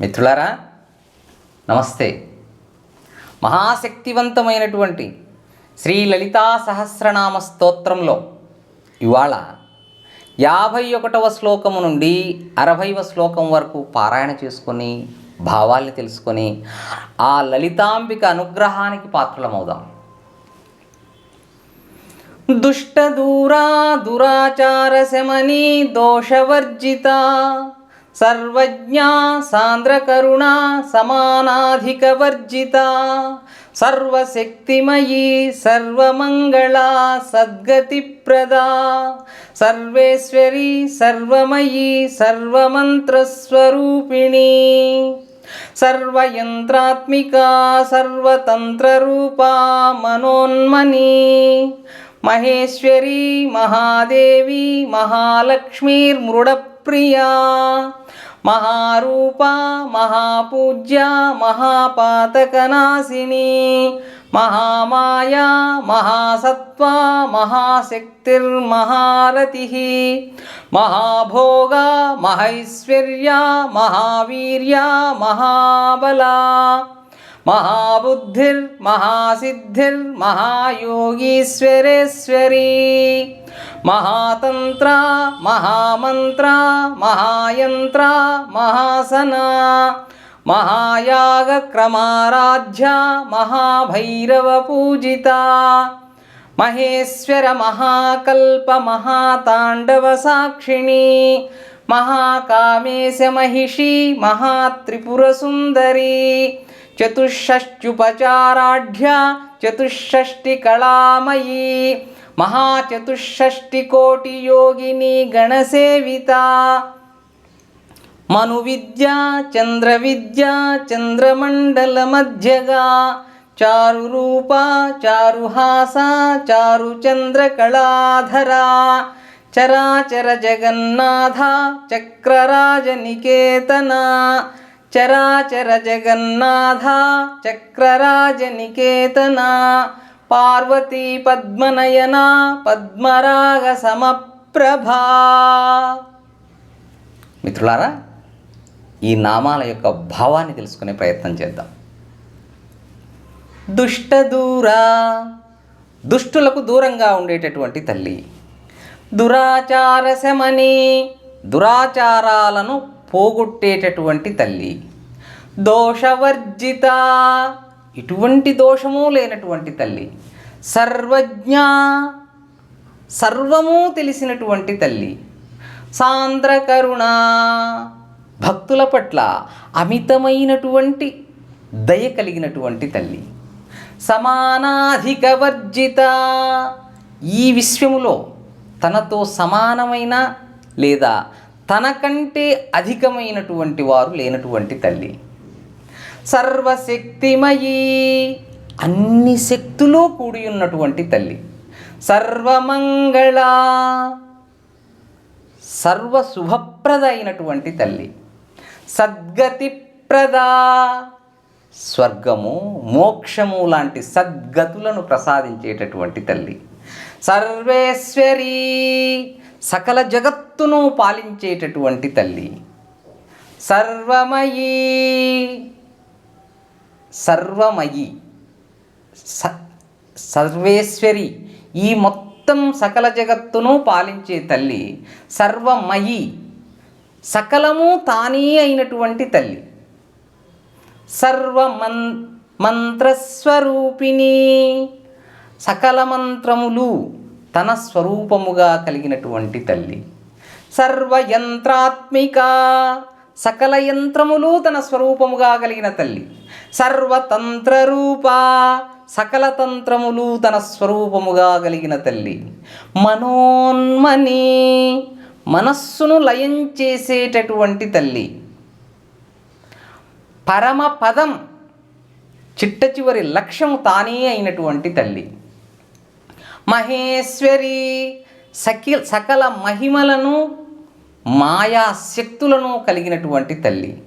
మిత్రులారా నమస్తే. మహాశక్తివంతమైనటువంటి శ్రీ లలితా సహస్రనామ స్తోత్రంలో ఇవాళ యాభై ఒకటవ శ్లోకము నుండి అరవైవ శ్లోకం వరకు పారాయణ చేసుకొని భావాల్ని తెలుసుకొని ఆ లలితాంబిక అనుగ్రహానికి పాత్రలమవుదాం. దుష్టదూరా దురాచారశమని దోషవర్జిత సర్వజ్ఞా సాంద్రకరుణా సమానాధికవర్జిత సర్వశక్తిమయీ సర్వమంగళా సద్గతిప్రదా సర్వేశ్వరీ సర్వమయీ సర్వమంత్రస్వరూపిణి సర్వయంత్రాత్మికా సర్వతంత్రరూపా మనోన్మని మహేశ్వరీ మహాదేవి ప్రియా మహారూప మహాపూజ్య మహాపాతకనాశిని మహామాయా మహాసత్వ మహాశక్తిర్మహారతి మహాభోగ మహైశ్వర్య మహావీర్య మహాబలా. మహాబుద్ధిర్ మహాసిద్ధిర్ మహాయోగీశ్వరేశ్వరీ. మహాతంత్ర మహామంత్ర మహాయంత్ర మహాసనా. మహాయాగక్రమారాధ్య మహాభైరవ పూజిత మహేశ్వర మహాకల్ప మహాతాండవ సాక్షిణి. మహాకామేశ మహిషి మహాత్రిపురసుందరి చతుషష్ట్యుపచారాఢ్య చతుషష్టి కళామయీ మహాచతుషష్టి కోటి యోగిని గణసేవిత మను విద్య చంద్ర విద్య చంద్రమండల మధ్యగా చారు రూప చారుహాస చారు చంద్ర కళాధరా చరాచర జగన్నాథ చక్రరాజ నికేతన చరాచర జగన్నాథ చక్రరాజ నికేతన పార్వతీ పద్మనయన పద్మరాగ సమప్రభా. మిత్రులారా ఈ నామాల యొక్క భావాన్ని తెలుసుకునే ప్రయత్నం చేద్దాం. దుష్టదూరా దుష్టులకు దూరంగా ఉండేటటువంటి తల్లి. దురాచార శమని దురాచారాలను పోగొట్టేటటువంటి తల్లి. దోషవర్జిత. ఇటువంటి దోషము లేనటువంటి తల్లి. సర్వజ్ఞ. సర్వము తెలిసినటువంటి తల్లి. సాంద్రకరుణ. భక్తుల పట్ల అమితమైనటువంటి దయ కలిగినటువంటి తల్లి. సమానాధిక వర్జిత ఈ విశ్వములో తనతో సమానమైన లేదా తనకంటే అధికమైనటువంటి వారు లేనటువంటి తల్లి. సర్వశక్తిమయీ అన్ని శక్తులు కూడి ఉన్నటువంటి తల్లి. సర్వమంగళ సర్వ శుభప్రద అయినటువంటి తల్లి. సద్గతిప్రద స్వర్గము మోక్షము లాంటి సద్గతులను ప్రసాదించేటటువంటి తల్లి. సర్వేశ్వరీ సకల జగత్తును పాలించేటటువంటి తల్లి. సర్వమయీ. సర్వమయి. స సర్వేశ్వరి. ఈ మొత్తం సకల జగత్తును పాలించే తల్లి సర్వమయి. సకలము తానే అయినటువంటి తల్లి. సర్వమన్ మంత్రస్వరూపిణి. సకల మంత్రములు తన స్వరూపముగా కలిగినటువంటి తల్లి. సర్వయంత్రాత్మిక సకల యంత్రములు తన స్వరూపముగా కలిగిన తల్లి. సర్వతంత్రరూప సకల తంత్రములు తన స్వరూపముగా కలిగిన తల్లి. మనోన్మని మనస్సును లయం చేసేటటువంటి తల్లి. పరమ పదం చిట్ట చివరి లక్ష్యము తానే అయినటువంటి తల్లి. మహేశ్వరి సకి సకల మహిమలను మాయా శక్తులను కలిగినటువంటి తల్లి.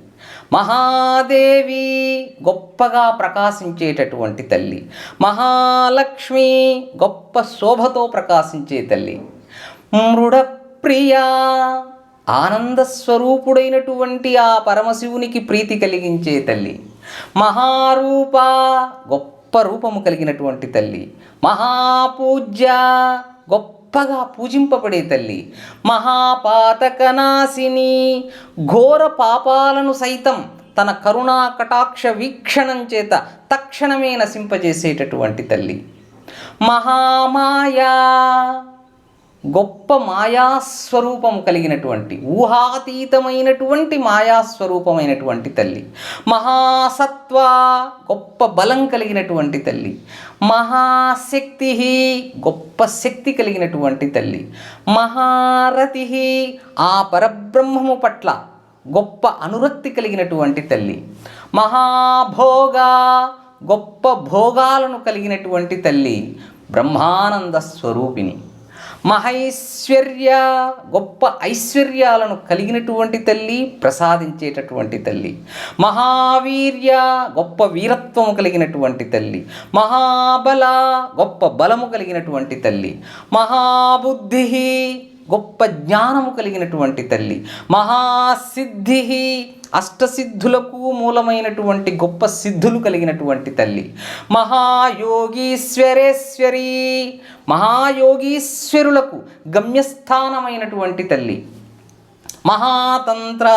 మహాదేవి గొప్పగా ప్రకాశించేటటువంటి తల్లి. మహాలక్ష్మి గొప్ప శోభతో ప్రకాశించే తల్లి. మృడప్రియ ఆనంద స్వరూపుడైనటువంటి ఆ పరమశివునికి ప్రీతి కలిగించే తల్లి. మహారూప గొప్ప గొప్ప రూపము కలిగినటువంటి తల్లి. మహాపూజ్య గొప్పగా పూజింపబడే తల్లి. మహాపాతకనాశిని ఘోర పాపాలను సైతం తన కరుణా కటాక్ష వీక్షణం చేత తక్షణమే నశింపజేసేటటువంటి తల్లి. మహామాయా! గొప్ప మాయాస్వరూపం కలిగినటువంటి ఊహాతీతమైనటువంటి మాయాస్వరూపమైనటువంటి తల్లి. మహాసత్వ గొప్ప బలం కలిగినటువంటి తల్లి. మహాశక్తి గొప్ప శక్తి కలిగినటువంటి తల్లి. మహారతి ఆ పరబ్రహ్మము పట్ల గొప్ప అనురక్తి కలిగినటువంటి తల్లి. మహాభోగ గొప్ప భోగాలను కలిగినటువంటి తల్లి బ్రహ్మానంద స్వరూపిణి. మహైశ్వర్య గొప్ప ఐశ్వర్యాలను కలిగినటువంటి తల్లి ప్రసాదించేటటువంటి తల్లి. మహావీర్య గొప్ప వీరత్వము కలిగినటువంటి తల్లి. మహాబల గొప్ప బలము కలిగినటువంటి తల్లి. మహాబుద్ధి గొప్ప జ్ఞానము కలిగినటువంటి తల్లి. మహాసిద్ధి అష్టసిద్ధులకు మూలమైనటువంటి గొప్ప సిద్ధులు కలిగినటువంటి తల్లి. మహాయోగీశ్వరేశ్వరి మహాయోగీశ్వరులకు గమ్యస్థానమైనటువంటి తల్లి. మహాతంత్ర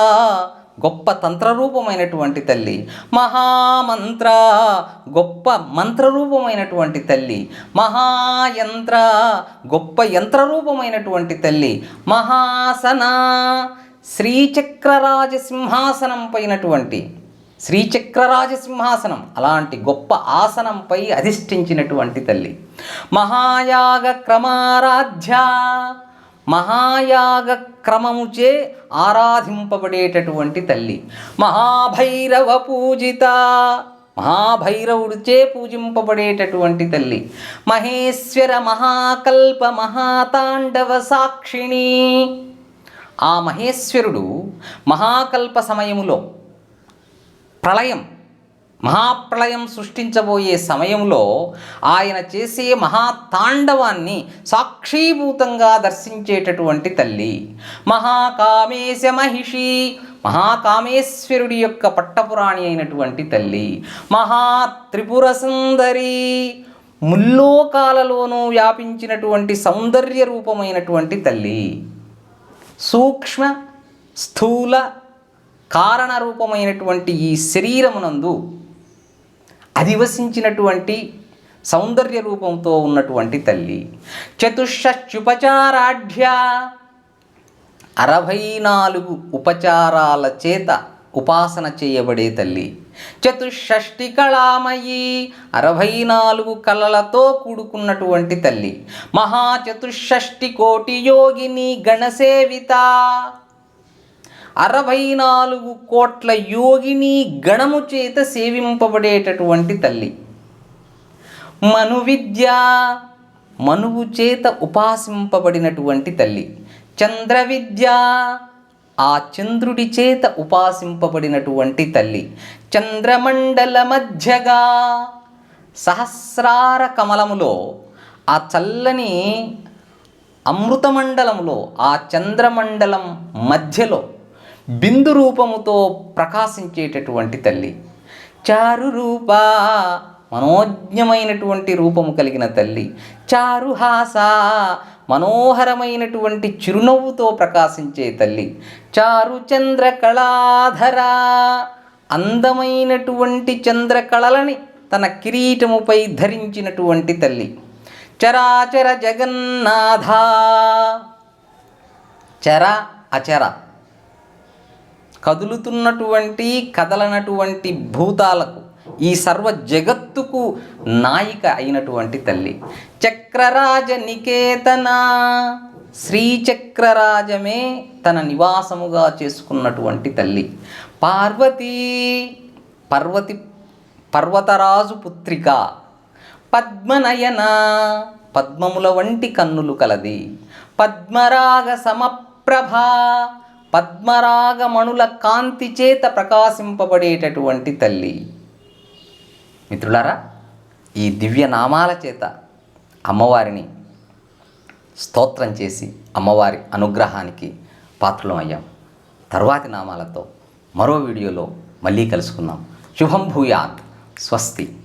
గొప్ప తంత్రరూపమైనటువంటి తల్లి. మహామంత్ర గొప్ప మంత్రరూపమైనటువంటి తల్లి. మహాయంత్ర గొప్ప యంత్రరూపమైనటువంటి తల్లి. మహాసనా శ్రీచక్రరాజసింహాసనం పైనటువంటి శ్రీచక్రరాజసింహాసనం అలాంటి గొప్ప ఆసనంపై అధిష్ఠించినటువంటి తల్లి. మహాయాగ క్రమారాధ్య మహాయాగ క్రమముచే ఆరాధింపబడేటటువంటి తల్లి. మహాభైరవ పూజిత మహాభైరవుడిచే పూజింపబడేటటువంటి తల్లి. మహేశ్వర మహాకల్ప మహాతాండవ సాక్షిణి ఆ మహేశ్వరుడు మహాకల్ప సమయములో ప్రళయం మహాప్రళయం సృష్టించబోయే సమయంలో ఆయన చేసే మహాతాండవాన్ని సాక్షీభూతంగా దర్శించేటటువంటి తల్లి మహాకామేశ మహిషి మహాకామేశ్వరుడి యొక్క పట్టపురాణి అయినటువంటి తల్లి మహా త్రిపుర సుందరి ముల్లోకాలలోనూ వ్యాపించినటువంటి సౌందర్య రూపమైనటువంటి తల్లి. సూక్ష్మ స్థూల కారణ రూపమైనటువంటి ఈ శరీరమునందు అధివసించినటువంటి సౌందర్య రూపంతో ఉన్నటువంటి తల్లి. చతుషష్యుపచారాఢ్య అరవై నాలుగు ఉపచారాల చేత ఉపాసన చేయబడే తల్లి. చతుషష్టి కళామయి అరవై నాలుగు కళలతో కూడుకున్నటువంటి తల్లి. మహాచతుషష్టి కోటి యోగిని గణసేవిత. అరవై నాలుగు కోట్ల యోగిని గణము చేత సేవింపబడేటటువంటి తల్లి. మను విద్య మనువు చేత ఉపాసింపబడినటువంటి తల్లి. చంద్ర విద్య ఆ చంద్రుడి చేత ఉపాసింపబడినటువంటి తల్లి. చంద్రమండల మధ్యగా సహస్రార కమలములో ఆ చల్లని అమృతమండలంలో ఆ చంద్రమండలం మధ్యలో బిందు రూపముతో ప్రకాశించేటటువంటి తల్లి. చారు రూపా మనోజ్ఞమైనటువంటి రూపము కలిగిన తల్లి చారుహాస మనోహరమైనటువంటి చిరునవ్వుతో ప్రకాశించే తల్లి చారు చంద్ర కళాధరా అందమైనటువంటి చంద్రకళలని తన కిరీటముపై ధరించినటువంటి తల్లి చరాచర జగన్నాథ. చర అచర. కదులుతున్నటువంటి కదలనటువంటి భూతాలకు ఈ సర్వ జగత్తుకు నాయిక అయినటువంటి తల్లి. చక్రరాజ నికేతన. శ్రీచక్రరాజమే తన నివాసముగా చేసుకున్నటువంటి తల్లి. పార్వతీ పర్వతి పర్వతరాజు పుత్రిక. పద్మనయన. పద్మముల వంటి కన్నులు కలది. పద్మరాగ సమప్రభ. పద్మరాగమణుల కాంతి చేత ప్రకాశింపబడేటటువంటి తల్లి. మిత్రులారా ఈ దివ్య నామాల చేత అమ్మవారిని స్తోత్రం చేసి అమ్మవారి అనుగ్రహానికి పాత్రలం అయ్యాం. తర్వాతి నామాలతో మరో వీడియోలో మళ్ళీ కలుసుకుందాం. శుభం భూయాత్. స్వస్తి.